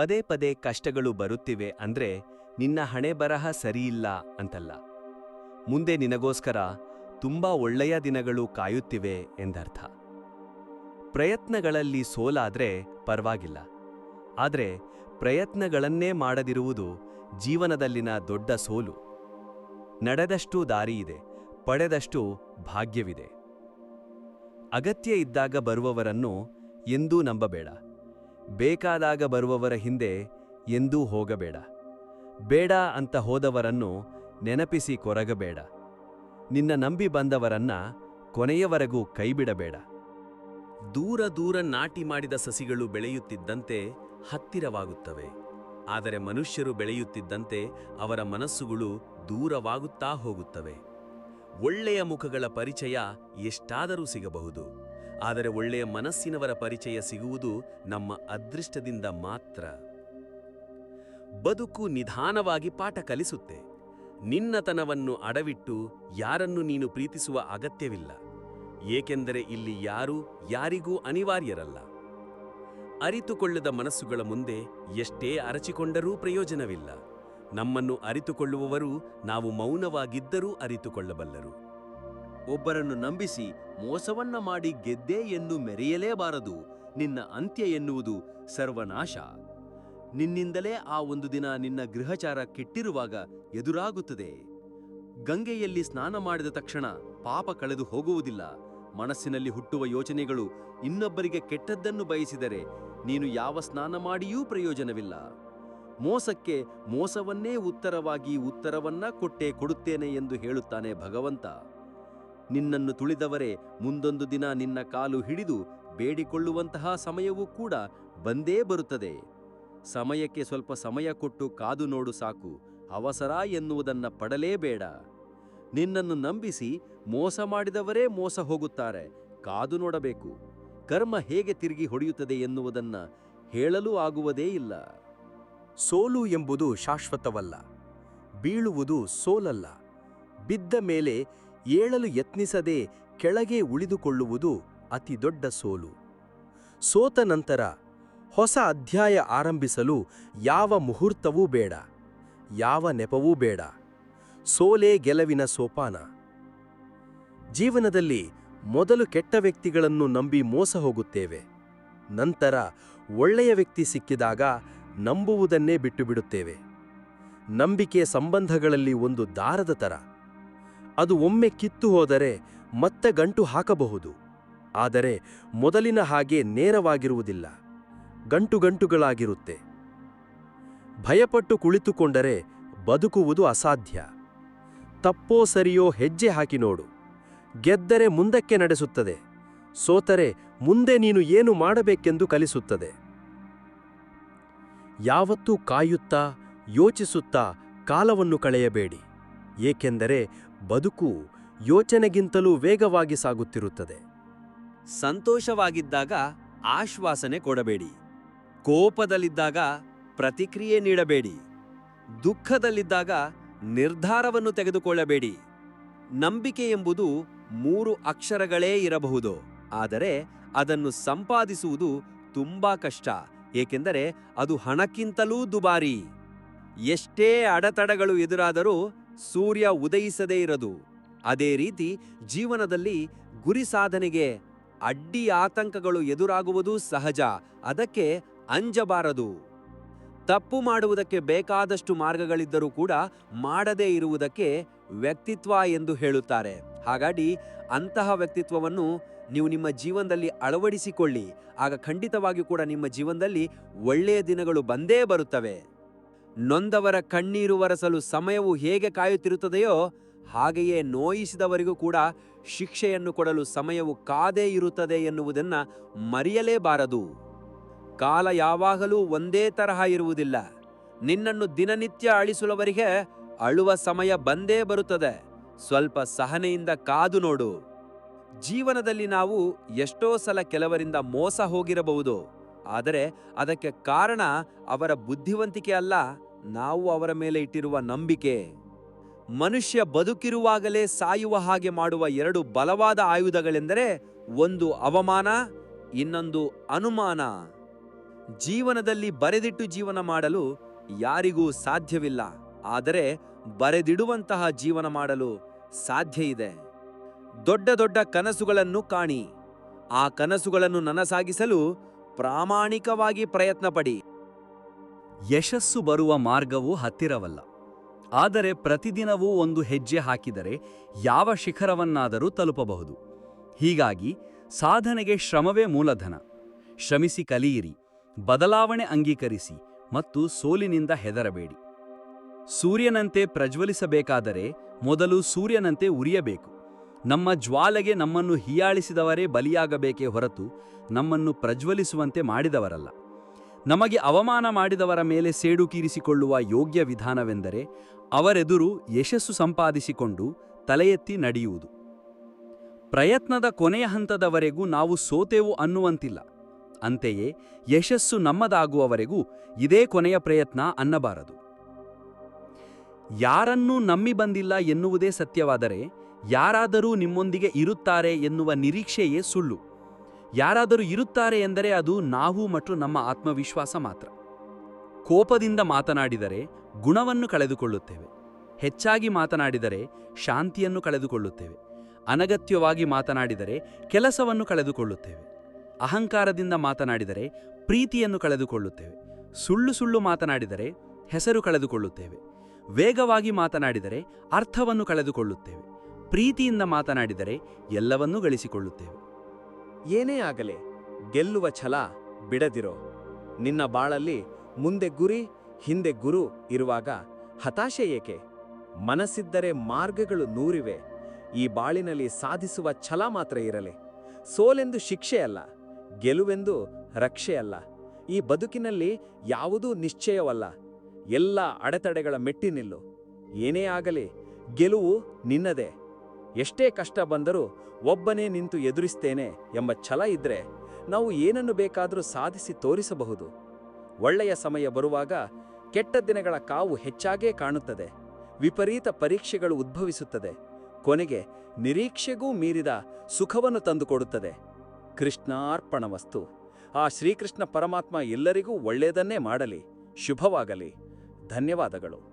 ಪದೇ ಪದೇ ಕಷ್ಟಗಳು ಬರುತ್ತಿವೆ ಅಂದ್ರೆ ನಿನ್ನ ಹಣೆ ಬರಹ ಸರಿಯಿಲ್ಲ ಅಂತಲ್ಲ. ಮುಂದೆ ನಿನಗೋಸ್ಕರ ತುಂಬಾ ಒಳ್ಳೆಯ ದಿನಗಳು ಕಾಯುತ್ತಿವೆ ಎಂದರ್ಥ. ಪ್ರಯತ್ನಗಳಲ್ಲಿ ಸೋಲಾದ್ರೆ ಪರವಾಗಿಲ್ಲ. ಆದರೆ ಪ್ರಯತ್ನಗಳನ್ನೇ ಮಾಡದಿರುವುದು ಜೀವನದಲ್ಲಿನ ದೊಡ್ಡ ಸೋಲು. ನಡೆದಷ್ಟು ದಾರಿಯಿದೆ, ಪಡೆದಷ್ಟು ಭಾಗ್ಯವಿದೆ. ಅಗತ್ಯ ಇದ್ದಾಗ ಬರುವವರನ್ನು ಎಂದೂ ನಂಬಬೇಡ. ಬೇಕಾದಾಗ ಬರುವವರ ಹಿಂದೆ ಎಂದೂ ಹೋಗಬೇಡ. ಬೇಡ ಅಂತ ಹೋದವರನ್ನು ನೆನಪಿಸಿ ಕೊರಗಬೇಡ. ನಿನ್ನ ನಂಬಿ ಬಂದವರನ್ನ ಕೊನೆಯವರೆಗೂ ಕೈಬಿಡಬೇಡ. ದೂರ ದೂರ ನಾಟಿ ಮಾಡಿದ ಸಸಿಗಳು ಬೆಳೆಯುತ್ತಿದ್ದಂತೆ ಹತ್ತಿರವಾಗುತ್ತವೆ. ಆದರೆ ಮನುಷ್ಯರು ಬೆಳೆಯುತ್ತಿದ್ದಂತೆ ಅವರ ಮನಸ್ಸುಗಳು ದೂರವಾಗುತ್ತಾ ಹೋಗುತ್ತವೆ. ಒಳ್ಳೆಯ ಮುಖಗಳ ಪರಿಚಯ ಎಷ್ಟಾದರೂ ಸಿಗಬಹುದು. ಆದರೆ ಒಳ್ಳೆಯ ಮನಸ್ಸಿನವರ ಪರಿಚಯ ಸಿಗುವುದು ನಮ್ಮ ಅದೃಷ್ಟದಿಂದ ಮಾತ್ರ. ಬದುಕು ನಿಧಾನವಾಗಿ ಪಾಠ ಕಲಿಸುತ್ತೆ. ನಿನ್ನತನವನ್ನು ಅಡವಿಟ್ಟು ಯಾರನ್ನು ನೀನು ಪ್ರೀತಿಸುವ ಅಗತ್ಯವಿಲ್ಲ. ಏಕೆಂದರೆ ಇಲ್ಲಿ ಯಾರೂ ಯಾರಿಗೂ ಅನಿವಾರ್ಯರಲ್ಲ. ಅರಿತುಕೊಳ್ಳದ ಮನಸ್ಸುಗಳ ಮುಂದೆ ಎಷ್ಟೇ ಅರಚಿಕೊಂಡರೂ ಪ್ರಯೋಜನವಿಲ್ಲ. ನಮ್ಮನ್ನು ಅರಿತುಕೊಳ್ಳುವವರು ನಾವು ಮೌನವಾಗಿದ್ದರೂ ಅರಿತುಕೊಳ್ಳಬಲ್ಲರು. ಒಬ್ಬರನ್ನು ನಂಬಿಸಿ ಮೋಸವನ್ನ ಮಾಡಿ ಗೆದ್ದೆ ಎಂದು ಮೆರೆಯಲೇಬಾರದು. ನಿನ್ನ ಅಂತ್ಯ ಎನ್ನುವುದು ಸರ್ವನಾಶ. ನಿನ್ನಿಂದಲೇ ಆ ಒಂದು ದಿನ ನಿನ್ನ ಗೃಹಚಾರ ಕೆಟ್ಟಿರುವಾಗ ಎದುರಾಗುತ್ತದೆ. ಗಂಗೆಯಲ್ಲಿ ಸ್ನಾನ ಮಾಡಿದ ತಕ್ಷಣ ಪಾಪ ಕಳೆದು ಹೋಗುವುದಿಲ್ಲ. ಮನಸ್ಸಿನಲ್ಲಿ ಹುಟ್ಟುವ ಯೋಚನೆಗಳು ಇನ್ನೊಬ್ಬರಿಗೆ ಕೆಟ್ಟದ್ದನ್ನು ಬಯಸಿದರೆ ನೀನು ಯಾವ ಸ್ನಾನ ಮಾಡಿಯೂ ಪ್ರಯೋಜನವಿಲ್ಲ. ಮೋಸಕ್ಕೆ ಮೋಸವನ್ನೇ ಉತ್ತರವಾಗಿ ಉತ್ತರವನ್ನ ಕೊಟ್ಟೇ ಕೊಡುತ್ತೇನೆ ಎಂದು ಹೇಳುತ್ತಾನೆ ಭಗವಂತ. ನಿನ್ನನ್ನು ತುಳಿದವರೇ, ಮುಂದೊಂದು ದಿನ ನಿನ್ನ ಕಾಲು ಹಿಡಿದು ಬೇಡಿಕೊಳ್ಳುವಂತಹ ಸಮಯವೂ ಕೂಡ ಬಂದೇ ಬರುತ್ತದೆ. ಸಮಯಕ್ಕೆ ಸ್ವಲ್ಪ ಸಮಯ ಕೊಟ್ಟು ಕಾದು ನೋಡು ಸಾಕು, ಅವಸರ ಎನ್ನುವುದನ್ನ ಪಡಲೇಬೇಡ. ನಿನ್ನನ್ನು ನಂಬಿಸಿ ಮೋಸ ಮಾಡಿದವರೇ ಮೋಸ ಹೋಗುತ್ತಾರೆ, ಕಾದು ನೋಡಬೇಕು. ಕರ್ಮ ಹೇಗೆ ತಿರುಗಿ ಹೊಡೆಯುತ್ತದೆ ಎನ್ನುವುದನ್ನ ಹೇಳಲು ಆಗುವುದೇ ಇಲ್ಲ. ಸೋಲು ಎಂಬುದು ಶಾಶ್ವತವಲ್ಲ, ಬೀಳುವುದು ಸೋಲಲ್ಲ, ಬಿದ್ದ ಮೇಲೆ ಏಳಲು ಯತ್ನಿಸದೆ ಕೆಳಗೆ ಉಳಿದುಕೊಳ್ಳುವುದು ಅತಿ ದೊಡ್ಡ ಸೋಲು. ಸೋತ ನಂತರ ಹೊಸ ಅಧ್ಯಾಯ ಆರಂಭಿಸಲು ಯಾವ ಮುಹೂರ್ತವೂ ಬೇಡ, ಯಾವ ನೆಪವೂ ಬೇಡ, ಸೋಲೇ ಗೆಲವಿನ ಸೋಪಾನ. ಜೀವನದಲ್ಲಿ ಮೊದಲು ಕೆಟ್ಟ ವ್ಯಕ್ತಿಗಳನ್ನು ನಂಬಿ ಮೋಸ ಹೋಗುತ್ತೇವೆ, ನಂತರ ಒಳ್ಳೆಯ ವ್ಯಕ್ತಿ ಸಿಕ್ಕಿದಾಗ ನಂಬುವುದನ್ನೇ ಬಿಟ್ಟುಬಿಡುತ್ತೇವೆ. ನಂಬಿಕೆ ಸಂಬಂಧಗಳಲ್ಲಿ ಒಂದು ದಾರದ ಥರ ಅದು ಒಮ್ಮೆ ಕಿತ್ತು ಹೋದರೆ ಮತ್ತೆ ಗಂಟು ಹಾಕಬಹುದು. ಆದರೆ ಮೊದಲಿನ ಹಾಗೆ ನೇರವಾಗಿರುವುದಿಲ್ಲ. ಗಂಟು ಗಂಟುಗಳಾಗಿರುತ್ತೆ. ಭಯಪಟ್ಟು ಕುಳಿತುಕೊಂಡರೆ ಬದುಕುವುದು ಅಸಾಧ್ಯ. ತಪ್ಪೋ ಸರಿಯೋ ಹೆಜ್ಜೆ ಹಾಕಿ ನೋಡು. ಗೆದ್ದರೆ ಮುಂದಕ್ಕೆ ನಡೆಸುತ್ತದೆ. ಸೋತರೆ ಮುಂದೆ ನೀನು ಏನು ಮಾಡಬೇಕೆಂದು ಕಲಿಸುತ್ತದೆ. ಯಾವತ್ತೂ ಕಾಯುತ್ತಾ ಯೋಚಿಸುತ್ತಾ ಕಾಲವನ್ನು ಕಳೆಯಬೇಡಿ. ಏಕೆಂದರೆ ಬದುಕು ಯೋಚನೆಗಿಂತಲೂ ವೇಗವಾಗಿ ಸಾಗುತ್ತಿರುತ್ತದೆ. ಸಂತೋಷವಾಗಿದ್ದಾಗ ಆಶ್ವಾಸನೆ ಕೊಡಬೇಡಿ. ಕೋಪದಲ್ಲಿದ್ದಾಗ ಪ್ರತಿಕ್ರಿಯೆ ನೀಡಬೇಡಿ. ದುಃಖದಲ್ಲಿದ್ದಾಗ ನಿರ್ಧಾರವನ್ನು ತೆಗೆದುಕೊಳ್ಳಬೇಡಿ. ನಂಬಿಕೆ ಎಂಬುದು ಮೂರು ಅಕ್ಷರಗಳೇ ಇರಬಹುದು. ಆದರೆ ಅದನ್ನು ಸಂಪಾದಿಸುವುದು ತುಂಬಾ ಕಷ್ಟ. ಏಕೆಂದರೆ ಅದು ಹಣಕ್ಕಿಂತಲೂ ದುಬಾರಿ. ಎಷ್ಟೇ ಅಡೆತಡೆಗಳು ಎದುರಾದರೂ ಸೂರ್ಯ ಉದಯಿಸದೇ ಇರದು. ಅದೇ ರೀತಿ ಜೀವನದಲ್ಲಿ ಗುರಿ ಸಾಧನೆಗೆ ಅಡ್ಡಿ ಆತಂಕಗಳು ಎದುರಾಗುವುದು ಸಹಜ. ಅದಕ್ಕೆ ಅಂಜಬಾರದು. ತಪ್ಪು ಮಾಡುವುದಕ್ಕೆ ಬೇಕಾದಷ್ಟು ಮಾರ್ಗಗಳಿದ್ದರೂ ಕೂಡ ಮಾಡದೇ ಇರುವುದಕ್ಕೆ ವ್ಯಕ್ತಿತ್ವ ಎಂದು ಹೇಳುತ್ತಾರೆ. ಹಾಗಾಗಿ ಅಂತಹ ವ್ಯಕ್ತಿತ್ವವನ್ನು ನೀವು ನಿಮ್ಮ ಜೀವನದಲ್ಲಿ ಅಳವಡಿಸಿಕೊಳ್ಳಿ. ಆಗ ಖಂಡಿತವಾಗಿಯೂ ಕೂಡ ನಿಮ್ಮ ಜೀವನದಲ್ಲಿ ಒಳ್ಳೆಯ ದಿನಗಳು ಬಂದೇ ಬರುತ್ತವೆ. ನೊಂದವರ ಕಣ್ಣೀರು ಒರೆಸಲು ಸಮಯವು ಹೇಗೆ ಕಾಯುತ್ತಿರುತ್ತದೆಯೋ ಹಾಗೆಯೇ ನೋಯಿಸಿದವರಿಗೂ ಕೂಡ ಶಿಕ್ಷೆಯನ್ನು ಕೊಡಲು ಸಮಯವು ಕಾದೇ ಇರುತ್ತದೆ ಎನ್ನುವುದನ್ನು ಮರೆಯಲೇಬಾರದು. ಕಾಲ ಯಾವಾಗಲೂ ಒಂದೇ ತರಹ ಇರುವುದಿಲ್ಲ. ನಿನ್ನನ್ನು ದಿನನಿತ್ಯ ಅಳಿಸುವವರಿಗೆ ಅಳುವ ಸಮಯ ಬಂದೇ ಬರುತ್ತದೆ. ಸ್ವಲ್ಪ ಸಹನೆಯಿಂದ ಕಾದು ನೋಡು. ಜೀವನದಲ್ಲಿ ನಾವು ಎಷ್ಟೋ ಸಲ ಕೆಲವರಿಂದ ಮೋಸ ಹೋಗಿರಬಹುದು. ಆದರೆ ಅದಕ್ಕೆ ಕಾರಣ ಅವರ ಬುದ್ಧಿವಂತಿಕೆ ಅಲ್ಲ, ನಾವು ಅವರ ಮೇಲೆ ಇಟ್ಟಿರುವ ನಂಬಿಕೆ. ಮನುಷ್ಯ ಬದುಕಿರುವಾಗಲೇ ಸಾಯುವ ಹಾಗೆ ಮಾಡುವ ಎರಡು ಬಲವಾದ ಆಯುಧಗಳೆಂದರೆ ಒಂದು ಅವಮಾನ, ಇನ್ನೊಂದು ಅನುಮಾನ. ಜೀವನದಲ್ಲಿ ಬರೆದಿಟ್ಟು ಜೀವನ ಮಾಡಲು ಯಾರಿಗೂ ಸಾಧ್ಯವಿಲ್ಲ, ಆದರೆ ಬರೆದಿಡುವಂತಹ ಜೀವನ ಮಾಡಲು ಸಾಧ್ಯ ಇದೆ. ದೊಡ್ಡ ದೊಡ್ಡ ಕನಸುಗಳನ್ನು ಕಾಣಿ, ಆ ಕನಸುಗಳನ್ನು ನನಸಾಗಿಸಲು ಪ್ರಾಮಾಣಿಕವಾಗಿ ಪ್ರಯತ್ನ ಪಡಿ ಯಶಸ್ಸು ಬರುವ ಮಾರ್ಗವು ಹತ್ತಿರವಲ್ಲ. ಆದರೆ ಪ್ರತಿದಿನವೂ ಒಂದು ಹೆಜ್ಜೆ ಹಾಕಿದರೆ ಯಾವ ಶಿಖರವನ್ನಾದರೂ ತಲುಪಬಹುದು. ಹೀಗಾಗಿ ಸಾಧನೆಗೆ ಶ್ರಮವೇ ಮೂಲಧನ. ಶ್ರಮಿಸಿ ಕಲಿಯಿರಿ, ಬದಲಾವಣೆ ಅಂಗೀಕರಿಸಿ ಮತ್ತು ಸೋಲಿನಿಂದ ಹೆದರಬೇಡಿ. ಸೂರ್ಯನಂತೆ ಪ್ರಜ್ವಲಿಸಬೇಕಾದರೆ ಮೊದಲು ಸೂರ್ಯನಂತೆ ಉರಿಯಬೇಕು. ನಮ್ಮ ಜ್ವಾಲೆಗೆ ನಮ್ಮನ್ನು ಹೀಯಾಳಿಸಿದವರೇ ಬಲಿಯಾಗಬೇಕೇ ಹೊರತು ನಮ್ಮನ್ನು ಪ್ರಜ್ವಲಿಸುವಂತೆ ಮಾಡಿದವರಲ್ಲ. ನಮಗೆ ಅವಮಾನ ಮಾಡಿದವರ ಮೇಲೆ ಸೇಡು ಕೀರಿಸಿಕೊಳ್ಳುವ ಯೋಗ್ಯ ವಿಧಾನವೆಂದರೆ ಅವರೆದುರು ಯಶಸ್ಸು ಸಂಪಾದಿಸಿಕೊಂಡು ತಲೆಯೆತ್ತಿ ನಡೆಯುವುದು. ಪ್ರಯತ್ನದ ಕೊನೆಯ ಹಂತದವರೆಗೂ ನಾವು ಸೋತೆವು ಅನ್ನುವಂತಿಲ್ಲ. ಅಂತೆಯೇ ಯಶಸ್ಸು ನಮ್ಮದಾಗುವವರೆಗೂ ಇದೇ ಕೊನೆಯ ಪ್ರಯತ್ನ ಅನ್ನಬಾರದು. ಯಾರನ್ನೂ ನಂಬಿ ಬಂದಿಲ್ಲ ಎನ್ನುವುದೇ ಸತ್ಯವಾದರೆ ಯಾರಾದರೂ ನಿಮ್ಮೊಂದಿಗೆ ಇರುತ್ತಾರೆ ಎನ್ನುವ ನಿರೀಕ್ಷೆಯೇ ಸುಳ್ಳು. ಯಾರಾದರೂ ಇರುತ್ತಾರೆ ಎಂದರೆ ಅದು ನಾವು ಮತ್ತು ನಮ್ಮ ಆತ್ಮವಿಶ್ವಾಸ ಮಾತ್ರ. ಕೋಪದಿಂದ ಮಾತನಾಡಿದರೆ ಗುಣವನ್ನು ಕಳೆದುಕೊಳ್ಳುತ್ತೇವೆ. ಹೆಚ್ಚಾಗಿ ಮಾತನಾಡಿದರೆ ಶಾಂತಿಯನ್ನು ಕಳೆದುಕೊಳ್ಳುತ್ತೇವೆ. ಅನಗತ್ಯವಾಗಿ ಮಾತನಾಡಿದರೆ ಕೆಲಸವನ್ನು ಕಳೆದುಕೊಳ್ಳುತ್ತೇವೆ. ಅಹಂಕಾರದಿಂದ ಮಾತನಾಡಿದರೆ ಪ್ರೀತಿಯನ್ನು ಕಳೆದುಕೊಳ್ಳುತ್ತೇವೆ. ಸುಳ್ಳು ಸುಳ್ಳು ಮಾತನಾಡಿದರೆ ಹೆಸರು ಕಳೆದುಕೊಳ್ಳುತ್ತೇವೆ. ವೇಗವಾಗಿ ಮಾತನಾಡಿದರೆ ಅರ್ಥವನ್ನು ಕಳೆದುಕೊಳ್ಳುತ್ತೇವೆ. ಪ್ರೀತಿಯಿಂದ ಮಾತನಾಡಿದರೆ ಎಲ್ಲವನ್ನೂ ಗಳಿಸಿಕೊಳ್ಳುತ್ತೇವೆ. ಏನೇ ಆಗಲಿ, ಗೆಲ್ಲುವ ಛಲ ಬಿಡದಿರೋ, ನಿನ್ನ ಬಾಳಲ್ಲಿ ಮುಂದೆ ಗುರಿ, ಹಿಂದೆ ಗುರು ಇರುವಾಗ ಹತಾಶೆ ಏಕೆ? ಮನಸ್ಸಿದ್ದರೆ ಮಾರ್ಗಗಳು ನೂರಿವೆ, ಈ ಬಾಳಿನಲ್ಲಿ ಸಾಧಿಸುವ ಛಲ ಮಾತ್ರ ಇರಲಿ. ಸೋಲೆಂದು ಶಿಕ್ಷೆಯಲ್ಲ ಗೆಲುವೆಂದು ರಕ್ಷೆಯಲ್ಲ ಈ ಬದುಕಿನಲ್ಲಿ ಯಾವುದೂ ನಿಶ್ಚಯವಲ್ಲ, ಎಲ್ಲ ಅಡೆತಡೆಗಳ ಮೆಟ್ಟಿನಿಲ್ಲು. ಏನೇ ಆಗಲಿ, ಗೆಲುವು ನಿನ್ನದೇ. ಎಷ್ಟೇ ಕಷ್ಟ ಬಂದರೂ ಒಬ್ಬನೇ ನಿಂತು ಎದುರಿಸ್ತೇನೆ ಎಂಬ ಛಲ ಇದ್ರೆ ನಾವು ಏನನ್ನು ಬೇಕಾದರೂ ಸಾಧಿಸಿ ತೋರಿಸಬಹುದು. ಒಳ್ಳೆಯ ಸಮಯ ಬರುವಾಗ ಕೆಟ್ಟ ದಿನಗಳ ಕಾವು ಹೆಚ್ಚಾಗೇ ಕಾಣುತ್ತದೆ. ವಿಪರೀತ ಪರೀಕ್ಷೆಗಳು ಉದ್ಭವಿಸುತ್ತದೆ. ಕೊನೆಗೆ ನಿರೀಕ್ಷೆಗೂ ಮೀರಿದ ಸುಖವನ್ನು ತಂದುಕೊಡುತ್ತದೆ. ಕೃಷ್ಣಾರ್ಪಣ ವಸ್ತು ಆ ಶ್ರೀಕೃಷ್ಣ ಪರಮಾತ್ಮ ಎಲ್ಲರಿಗೂ ಒಳ್ಳೆಯದನ್ನೇ ಮಾಡಲಿ. ಶುಭವಾಗಲಿ. ಧನ್ಯವಾದಗಳು.